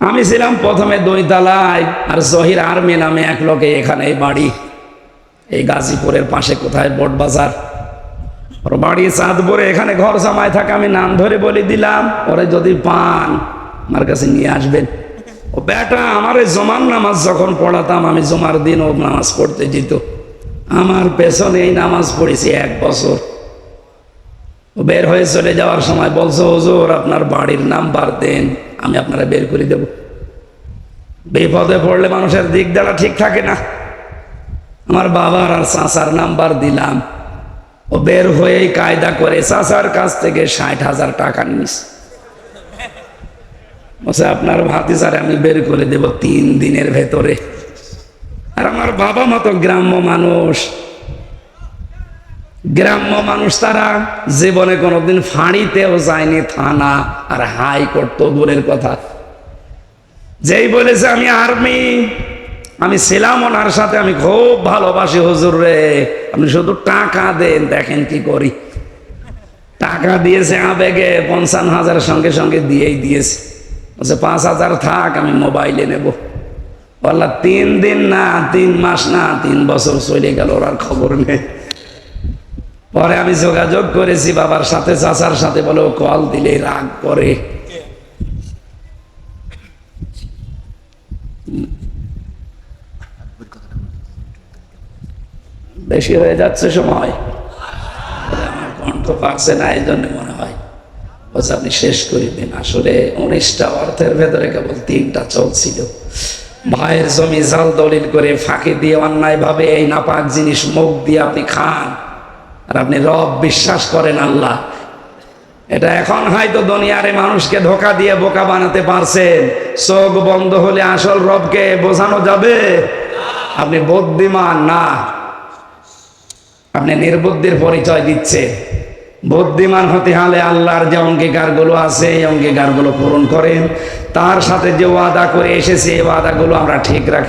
আমি ছিলাম প্রথমে দইতলায় আর জহির আর্মি নামে এক লোকে এখানে এই বাড়ি। এই গাজীপুরের পাশে কোথায়? বটবাজার। ওর বাড়ি চাঁদপুরে। এখানে ঘর জামায় থাকে, আমি নাম ধরে বলে দিলাম, ওরে যদি পান, আমার কাছে নিয়ে আসবেন। ও বেটা, আমার এই জমার নামাজ যখন পড়াতাম, আমি জমার দিন ও নামাজ পড়তে যেত। আমার পেছনে এই নামাজ পড়েছি এক বছর। ও বের হয়ে চলে যাওয়ার সময় বলছো, হুজুর, আপনার বাড়ির নাম্বার দেন। আমি আপনারা বের করে দেব। বিপদে পড়লে মানুষের দিক দ্বারা ঠিক থাকে না। আমার বাবার আর চাচার নাম্বার দিলাম। ও বের হয়েই কায়দা করে চাচার কাছ থেকে ষাট হাজার টাকা নিস। বসে আপনার ভাতিজারে আমি বের করে দেব তিন দিনের ভেতরে। আর আমার বাবা মতো গ্রাম্য মানুষ গ্রাম্য মানুষ তারা জীবনে কোনোদিন ফাঁড়িতেও যায়নি, থানা আর হাইকোর্ট তো দূরের কথা। যেই বলেছে, আমি আর্মি, আমি ছিলাম ওনার সাথে, আমি খুব ভালোবাসি হুজুর রে, আপনি শুধু টাকা দেন, দেখেন কি করি। টাকা দিয়েছে আবেগে, পঞ্চান্ন হাজার সঙ্গে সঙ্গে দিয়েই দিয়েছে। বলছে, পাঁচ হাজার থাক, আমি মোবাইলে নেব। বললা তিন দিন না, তিন মাস না, তিন বছর চলে গেল, ওর খবর নেই। পরে আমি যোগাযোগ করেছি বাবার সাথে, চাচার সাথে, বলে কল দিলে রাগ করে। বেশি হয়ে যাচ্ছে সময়। আমার কণ্ঠ পাকছে না, এই জন্য মনে হয়। বলছে, আপনি শেষ করে দিন। আসলে উনিশটা অর্থের ভেতরে কেবল তিনটা চলছিল। ভাইয়ের জমি জাল দলিল করে ফাঁকি দিয়ে অন্যায় ভাবে এই নাপাক জিনিস মুখ দিয়ে আপনি খান। আর আপনি রব বিশ্বাস করেন আল্লাহ। এটা এখন হয়তো দুনিয়ারে মানুষকে ধোকা দিয়ে বোকা বানাতে পারছেন। চোখ বন্ধ হলে আসল রবকে বোঝানো যাবে? আপনি বুদ্ধিমান না। আপনি নির্বুদ্ধির পরিচয় দিচ্ছে বুদ্ধিমান হতে হলে আল্লাহর যে অঙ্গীকারগুলো আছে, এই অঙ্গীকারগুলো পূরণ করেন। তার সাথে যে ওয়াদা করে এসেছে, এই ওয়াদাগুলো আমরা ঠিক রাখি।